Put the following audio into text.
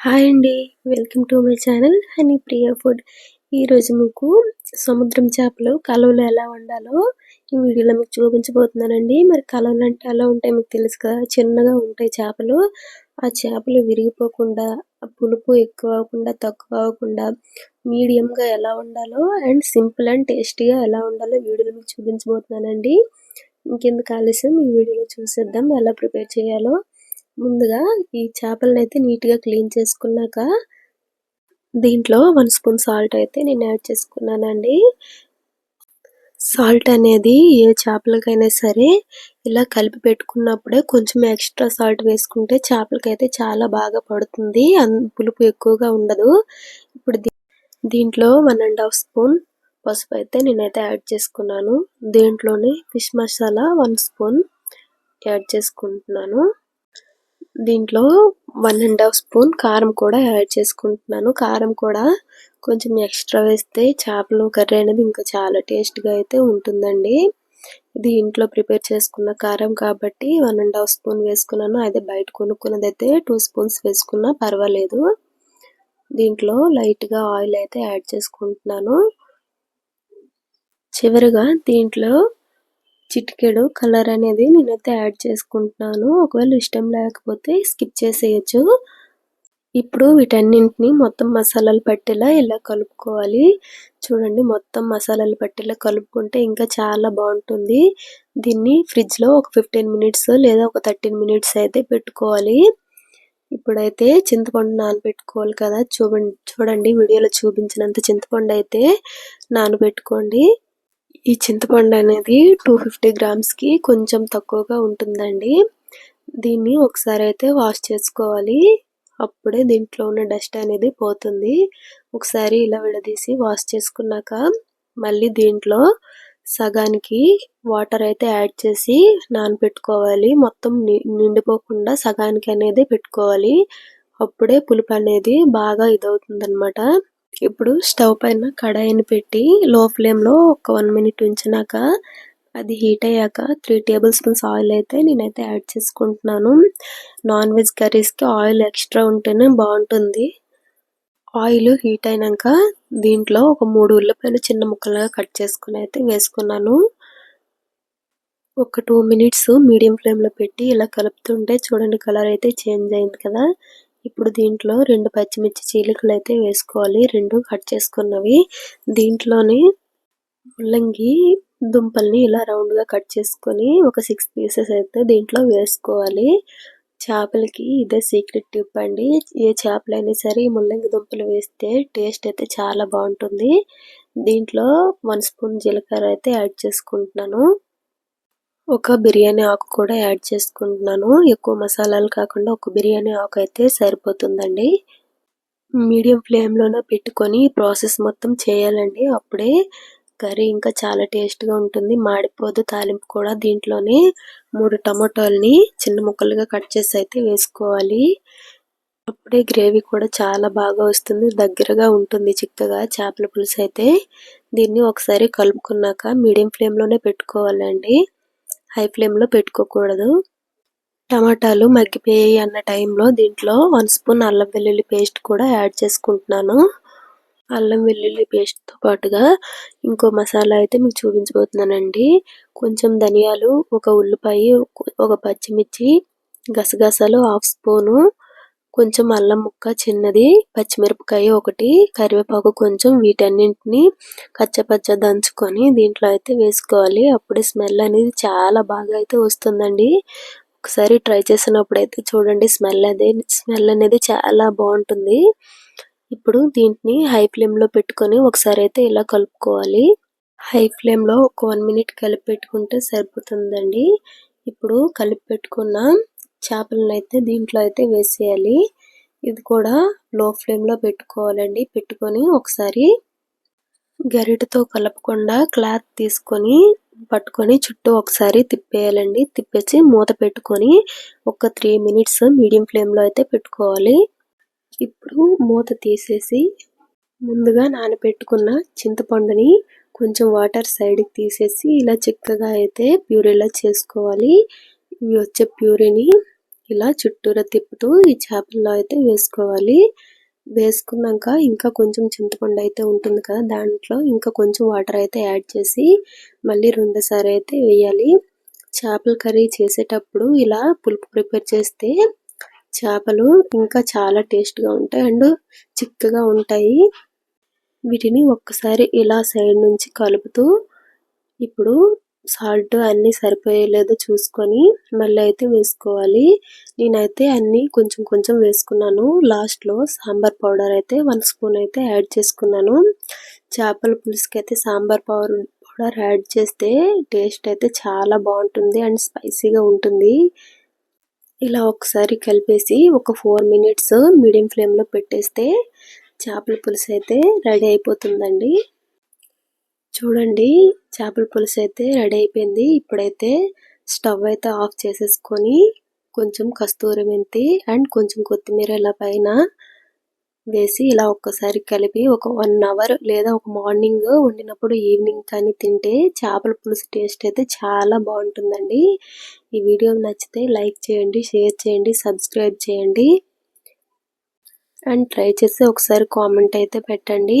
Hi అండి. Welcome to my channel honey Priya food. ఈరోజు మీకు సముద్రం చేపలు కలవలు ఎలా వండాలో ఈ వీడియోలో మీకు చూపించబోతున్నానండి. మరి కలవలు అంటే ఎలా ఉంటాయి మీకు తెలుసు కదా? చిన్నగా ఉంటాయి చేపలు. ఆ చేపలు విరిగిపోకుండా పులుపు ఎక్కువ అవ్వకుండా తక్కువ అవ్వకుండా మీడియంగా ఎలా ఉండాలో అండ్ సింపుల్ అండ్ టేస్టీగా ఎలా ఉండాలో వీడియోలో మీకు చూపించబోతున్నానండి. ఇంకెందుకు ఆలస్యం? ఈ వీడియోలో చూసేద్దాం. ఎలా ప్రిపేర్ చేయాలో ముందుగా ఈ చేపలను అయితే నీట్గా క్లీన్ చేసుకున్నాక దీంట్లో వన్ స్పూన్ సాల్ట్ అయితే నేను యాడ్ చేసుకున్నానండి. సాల్ట్ అనేది ఏ చేపలకైనా సరే ఇలా కలిపి పెట్టుకున్నప్పుడే కొంచెం ఎక్స్ట్రా సాల్ట్ వేసుకుంటే చేపలకైతే చాలా బాగా పడుతుంది. పులుపు ఎక్కువగా ఉండదు. ఇప్పుడు దీంట్లో వన్ అండ్ హాఫ్ స్పూన్ పసుపు అయితే నేనైతే యాడ్ చేసుకున్నాను. దీంట్లోనే fish masala one spoon add చేసుకుంటున్నాను. దీంట్లో వన్ అండ్ హాఫ్ స్పూన్ కారం కూడా యాడ్ చేసుకుంటున్నాను. కారం కూడా కొంచెం ఎక్స్ట్రా వేస్తే చేపలు కర్రీ అనేది ఇంకా చాలా టేస్ట్గా అయితే ఉంటుందండి. ఇది ఇంట్లో ప్రిపేర్ చేసుకున్న కారం కాబట్టి వన్ అండ్ హాఫ్ స్పూన్ వేసుకున్నాను. అదే బయట కొనుక్కున్నది అయితే టూ స్పూన్స్ వేసుకున్నా పర్వాలేదు. దీంట్లో లైట్గా ఆయిల్ అయితే యాడ్ చేసుకుంటున్నాను. చివరిగా దీంట్లో చిటికెడు కలర్ అనేది నేనైతే యాడ్ చేసుకుంటున్నాను. ఒకవేళ ఇష్టం లేకపోతే స్కిప్ చేసేయచ్చు. ఇప్పుడు వీటన్నింటిని మొత్తం మసాలాలు పట్టేలా ఇలా కలుపుకోవాలి. చూడండి మొత్తం మసాలాలు పట్టేలా కలుపుకుంటే ఇంకా చాలా బాగుంటుంది. దీన్ని ఫ్రిడ్జ్లో ఒక ఫిఫ్టీన్ మినిట్స్ లేదా ఒక థర్టీన్ మినిట్స్ అయితే పెట్టుకోవాలి. ఇప్పుడైతే చింతపండు నానబెట్టుకోవాలి కదా. చూడండి చూడండి వీడియోలో చూపించినంత చింతపండు అయితే నానబెట్టుకోండి. ఈ చింతపండు అనేది టూ ఫిఫ్టీ గ్రామ్స్కి కొంచెం తక్కువగా ఉంటుందండి. దీన్ని ఒకసారి అయితే వాష్ చేసుకోవాలి. అప్పుడే దీంట్లో ఉన్న డస్ట్ అనేది పోతుంది. ఒకసారి ఇలా విడదీసి వాష్ చేసుకున్నాక మళ్ళీ దీంట్లో సగానికి వాటర్ అయితే యాడ్ చేసి నానబెట్టుకోవాలి మొత్తం నిండిపోకుండా సగానికి అనేది పెట్టుకోవాలి. అప్పుడే పులుపు అనేది బాగా ఇదవుతుంది అనమాట ఇప్పుడు స్టవ్ పైన కడాయిని పెట్టి లో ఫ్లేమ్లో ఒక వన్ మినిట్ ఉంచినాక అది హీట్ అయ్యాక త్రీ టేబుల్ స్పూన్స్ ఆయిల్ అయితే నేనైతే యాడ్ చేసుకుంటున్నాను. నాన్ వెజ్ కర్రీస్కి ఆయిల్ ఎక్స్ట్రా ఉంటేనే బాగుంటుంది. ఆయిల్ హీట్ అయినాక దీంట్లో ఒక మూడు ఉల్లిపాయలు చిన్న ముక్కలుగా కట్ చేసుకుని అయితే వేసుకున్నాను. ఒక టూ మినిట్స్ మీడియం ఫ్లేమ్లో పెట్టి ఇలా కలుపుతుంటే చూడండి కలర్ అయితే చేంజ్ అయింది కదా. ఇప్పుడు దీంట్లో రెండు పచ్చిమిర్చి చీలికలు అయితే వేసుకోవాలి. రెండు కట్ చేసుకున్నవి. దీంట్లోనే ముల్లంగి దుంపల్ని ఇలా రౌండ్గా కట్ చేసుకొని ఒక సిక్స్ పీసెస్ అయితే దీంట్లో వేసుకోవాలి. చేపలకి ఇదే సీక్రెట్ టిప్ అండి. ఏ చేపలైనా సరే ముల్లంగి దుంపలు వేస్తే టేస్ట్ అయితే చాలా బాగుంటుంది. దీంట్లో వన్ స్పూన్ జీలకర్ర అయితే యాడ్ చేసుకుంటున్నాను. ఒక బిర్యానీ ఆకు కూడా యాడ్ చేసుకుంటున్నాను. ఎక్కువ మసాలాలు కాకుండా ఒక బిర్యానీ ఆకు అయితే సరిపోతుందండి. మీడియం ఫ్లేమ్లోనే పెట్టుకొని ప్రాసెస్ మొత్తం చేయాలండి. అప్పుడే కర్రీ ఇంకా చాలా టేస్ట్గా ఉంటుంది. మాడిపోదు తాలింపు కూడా. దీంట్లోనే మూడు టమాటోల్ని చిన్న ముక్కలుగా కట్ చేసి అయితే వేసుకోవాలి. అప్పుడే గ్రేవీ కూడా చాలా బాగా వస్తుంది. దగ్గరగా ఉంటుంది చిక్కగా చేపల పులుసు అయితే. దీన్ని ఒకసారి కలుపుకున్నాక మీడియం ఫ్లేమ్లోనే పెట్టుకోవాలండి. హై ఫ్లేమ్లో పెట్టుకోకూడదు. టమాటాలు మగ్గిపోయాయి అన్న టైంలో దీంట్లో వన్ స్పూన్ అల్లం వెల్లుల్లి పేస్ట్ కూడా యాడ్ చేసుకుంటున్నాను. అల్లం వెల్లుల్లి పేస్ట్తో పాటుగా ఇంకో మసాలా అయితే మీకు చూపించబోతున్నానండి. కొంచెం ధనియాలు ఒక ఉల్లిపాయ ఒక పచ్చిమిర్చి గసగసాలు హాఫ్ స్పూను కొంచెం అల్లం ముక్క చిన్నది పచ్చిమిరపకాయ ఒకటి కరివేపాకు కొంచెం వీటన్నింటిని కచ్చపచ్చ దంచుకొని దీంట్లో అయితే వేసుకోవాలి. అప్పుడే స్మెల్ అనేది చాలా బాగా అయితే వస్తుందండి. ఒకసారి ట్రై చేసినప్పుడు అయితే చూడండి స్మెల్ అదే స్మెల్ అనేది చాలా బాగుంటుంది. ఇప్పుడు దీంట్ని హై ఫ్లేమ్లో పెట్టుకొని ఒకసారి అయితే ఇలా కలుపుకోవాలి. హై ఫ్లేమ్లో ఒక వన్ మినిట్ కలిపి పెట్టుకుంటే సరిపోతుందండి. ఇప్పుడు కలిపి పెట్టుకున్న చేపలను అయితే దీంట్లో అయితే వేసేయాలి. ఇది కూడా లో ఫ్లేమ్లో పెట్టుకోవాలండి. పెట్టుకొని ఒకసారి గరిటతో కలపకుండా క్లాత్ తీసుకొని పట్టుకొని చుట్టూ ఒకసారి తిప్పేయాలండి. తిప్పేసి మూత పెట్టుకొని ఒక త్రీ మినిట్స్ మీడియం ఫ్లేమ్లో అయితే పెట్టుకోవాలి. ఇప్పుడు మూత తీసేసి ముందుగా నానబెట్టుకున్న చింతపండుని కొంచెం వాటర్ సైడ్కి తీసేసి ఇలా చిక్కగా అయితే ప్యూరీలా చేసుకోవాలి. ఇవి వచ్చే ప్యూరీని ఇలా చుట్టూరా తిప్పుతూ ఈ చేపల్లో అయితే వేసుకోవాలి. వేసుకున్నాక ఇంకా కొంచెం చింతపండు అయితే ఉంటుంది కదా దాంట్లో. ఇంకా కొంచెం వాటర్ అయితే యాడ్ చేసి మళ్ళీ రెండోసారి అయితే వేయాలి. చేపల కర్రీ చేసేటప్పుడు ఇలా పులుపు ప్రిపేర్ చేస్తే చేపలు ఇంకా చాలా టేస్ట్గా ఉంటాయి అండ్ చిక్కగా ఉంటాయి. వీటిని ఒక్కసారి ఇలా సైడ్ నుంచి కలుపుతూ ఇప్పుడు సాల్ట్ అన్నీ సరిపోయే లేదో చూసుకొని మళ్ళీ అయితే వేసుకోవాలి. నేనైతే అన్నీ కొంచెం కొంచెం వేసుకున్నాను. లాస్ట్లో సాంబార్ పౌడర్ అయితే వన్ స్పూన్ అయితే యాడ్ చేసుకున్నాను. చేపల పులుసుకి అయితే సాంబార్ పౌడర్ పౌడర్ యాడ్ చేస్తే టేస్ట్ అయితే చాలా బాగుంటుంది అండ్ స్పైసీగా ఉంటుంది. ఇలా ఒకసారి కలిపేసి ఒక ఫోర్ మినిట్స్ మీడియం ఫ్లేమ్లో పెట్టేస్తే చేపల పులుసు అయితే రెడీ అయిపోతుందండి. చూడండి చేపల పులుసు అయితే రెడీ అయిపోయింది. ఇప్పుడైతే స్టవ్ అయితే ఆఫ్ చేసేసుకొని కొంచెం కస్తూరి మెంతి అండ్ కొంచెం కొత్తిమీర ఇలా పైన వేసి ఇలా ఒక్కసారి కలిపి ఒక వన్ అవర్ లేదా ఒక మార్నింగ్ వండినప్పుడు ఈవినింగ్ కానీ తింటే చేపల పులుసు టేస్ట్ అయితే చాలా బాగుంటుందండి. ఈ వీడియో నచ్చితే లైక్ చేయండి షేర్ చేయండి సబ్స్క్రైబ్ చేయండి. అండ్ ట్రై చేసి ఒకసారి కామెంట్ అయితే పెట్టండి.